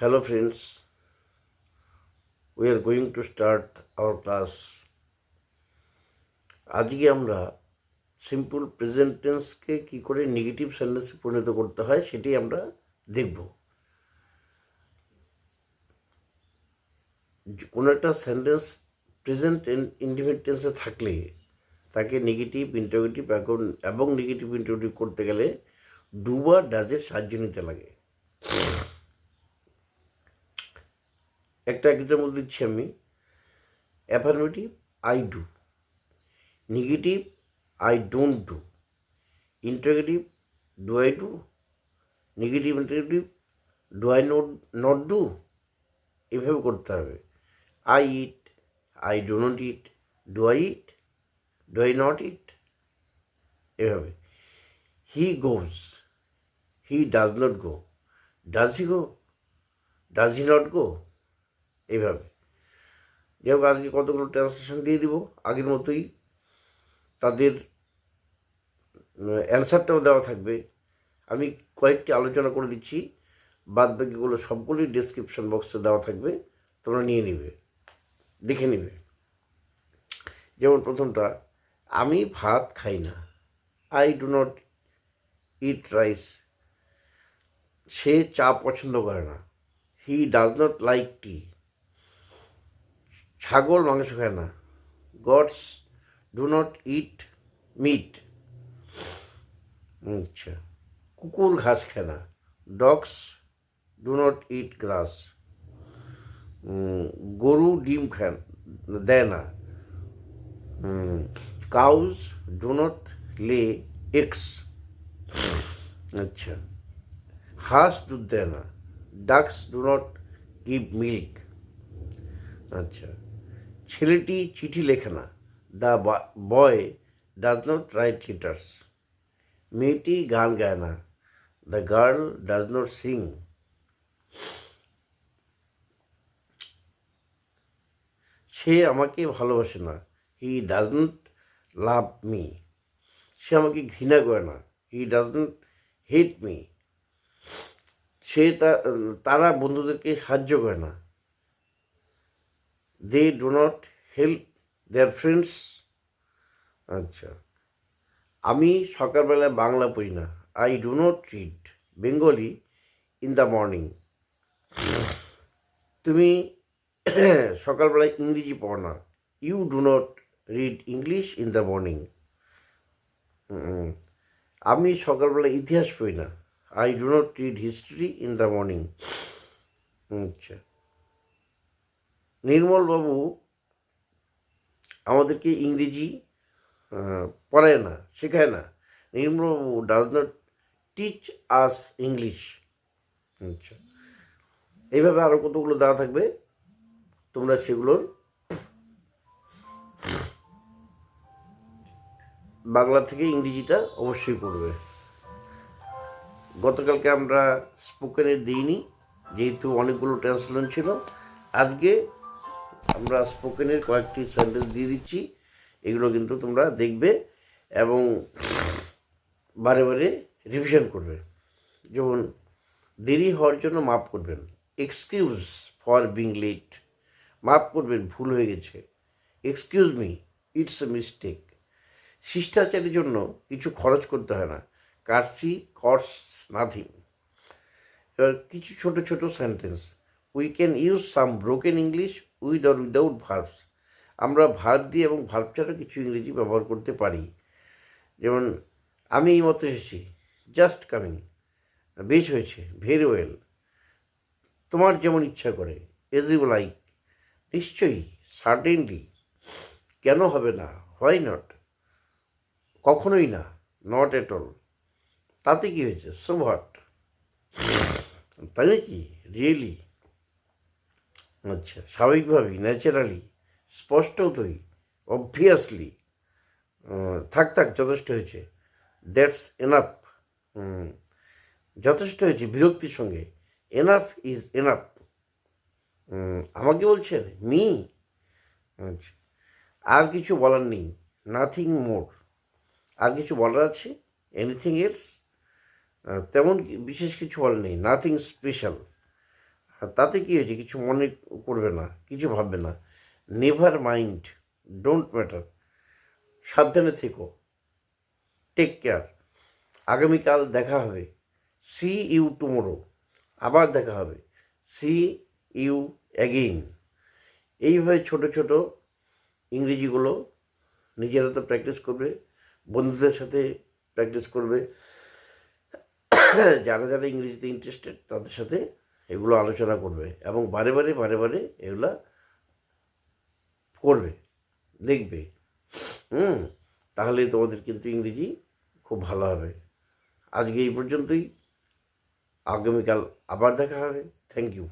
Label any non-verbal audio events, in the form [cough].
Hello friends, we are going to start our class. আজকে আমরা simple present টেন্সকে কী করে negative সেন্টেন্সে পরিণত করতে হয় সেটি আমরা দেখব। কোনো একটা সেন্টেন্স প্রেজেন্ট ইন্ডিপেন্ড টেন্সে থাকলে তাকে নেগেটিভ ইন্টারোগেটিভ এখন এবং নেগেটিভ ইন্টারোগেটিভ করতে গেলে ডু বা ডাজের সাহায্য নিতে লাগে। একটা এক্সাম্পল দিচ্ছি আমি। Affirmative I do negative I don't do interrogative do I do negative interrogative do I not not do এভাবে করতে হবে। I eat I do not eat do I eat do I not eat এভাবে। He goes he does not go does he go does he not go এইভাবে। যাই আজকে কতগুলো translation দিয়ে দিব? আগের মতোই তাদের অ্যান্সারটাও দেওয়া থাকবে। আমি কয়েকটি আলোচনা করে দিচ্ছি। বাদ বাকিগুলো সবগুলোই ডিসক্রিপশন বক্সে দেওয়া থাকবে। তোমরা নিয়ে নিবে। দেখে নিবে। যেমন প্রথমটা, আমি ভাত খাই না। I do not eat rice সে চা পছন্দ করে না। He does not like tea ছাগল, মাংস খায় না। Goats do not eat meat. আচ্ছা। কুকুর ঘাস খায় না। Dogs do not eat grass. গরু ডিম খায় দেয় না। Cows do not lay eggs আচ্ছা। হাঁস দুধ দেয় না। Ducks do not give milk. আচ্ছা। ছেলেটি চিঠি লেখে না। The boy does not write letters মেয়েটি গান গায় না। The girl does not sing. সে আমাকে ভালোবাসে না। He does not love me. সে আমাকে ঘৃণা করে না। He does not hate me. সে তারা বন্ধুদেরকে সাহায্য করে না। They do not help their friends আচ্ছা। আমি সকালবেলায় বাংলা পড়ি না। I do not read Bengali in the morning তুমি [clears throat] সকালবেলায় ইংরেজি পড়ো না। You do not read English in the morning আমি সকালবেলা ইতিহাস পড়ি না। I do not read history in the morning আচ্ছা। নির্মলবাবু আমাদেরকে ইংরেজি পড়ায় না, শেখায় না। নির্মলবাবু does not teach us English আচ্ছা। এইভাবে আরও কতগুলো দেওয়া থাকবে? তোমরা সেগুলোর বাংলা থেকে ইংরেজিটা অবশ্যই পড়বে। গতকালকে আমরা স্পোকেনের দিইনি, যেহেতু অনেকগুলো ট্রান্সলেশন ছিল। আজকে আমরা স্পোকেনের কয়েকটি সেন্টেন্স দিয়ে দিচ্ছি। এগুলো কিন্তু তোমরা দেখবে এবং বারে বারে রিভিশন করবে। যেমন দেরি হওয়ার জন্য মাপ করবেন। এক্সকিউজ ফর বিং লেট মাপ করবেন, ভুল হয়ে গেছে। Excuse me it's a mistake শিষ্টাচারের জন্য কিছু খরচ করতে হয় না। কার্সি কর্স নাথিং এবার কিছু ছোট ছোট sentence we can use some broken English with or without verbs আমরা ভার্ব দিয়ে এবং ভার্ব ছাড়া কিছু ইংরেজি ব্যবহার করতে পারি। যেমন, আমি এই মতো এসেছি। জাস্ট কামিং বেশ হয়েছে। ভেরি ওয়েল তোমার যেমন ইচ্ছা করে। এজ ইউ লাইক নিশ্চয়ই। সার্টেনলি কেন হবে না? হোয়াই নট কখনোই না। নট এট অল তাতে কী হয়েছে? সো হোয়াট তাই নাকি রিয়েলি আচ্ছা স্বাভাবিকভাবেই ন্যাচারালি স্পষ্টতই অবভিয়াসলি থাক থাক, যথেষ্ট হয়েছে। দ্যাটস এনাফ যথেষ্ট হয়েছে বিরক্তির সঙ্গে। এনাফ ইজ এনাফ আমাকে বলছেন? মি আচ্ছা আর কিছু বলার নেই নাথিং মোর আর কিছু বলার আছে? এনিথিং এলস তেমন বিশেষ কিছু বলার নেই নাথিং স্পেশাল তাতে কী হয়েছে? কিছু মনে করবে না, কিছু ভাববে না। নেভার মাইন্ড ডোন্ট ম্যাটার সাবধানে থেকো। টেক কেয়ার আগামীকাল দেখা হবে। সি ইউ টুমোরো আবার দেখা হবে। সি ইউ অ্যাগেইন এইভাবে ছোট ছোট ইংরেজিগুলো নিজেরা তো প্র্যাকটিস করবে, বন্ধুদের সাথে প্র্যাকটিস করবে। যারা যারা ইংরেজিতে ইন্টারেস্টেড তাদের সাথে এগুলো আলোচনা করবে এবং বারে বারে বারে বারে এগুলা করবে, দেখবে। হুম? তাহলে তোমাদের কিন্তু ইংরেজি খুব ভালো হবে। আজকে এই পর্যন্তই। আগামীকাল আবার দেখা হবে। Thank you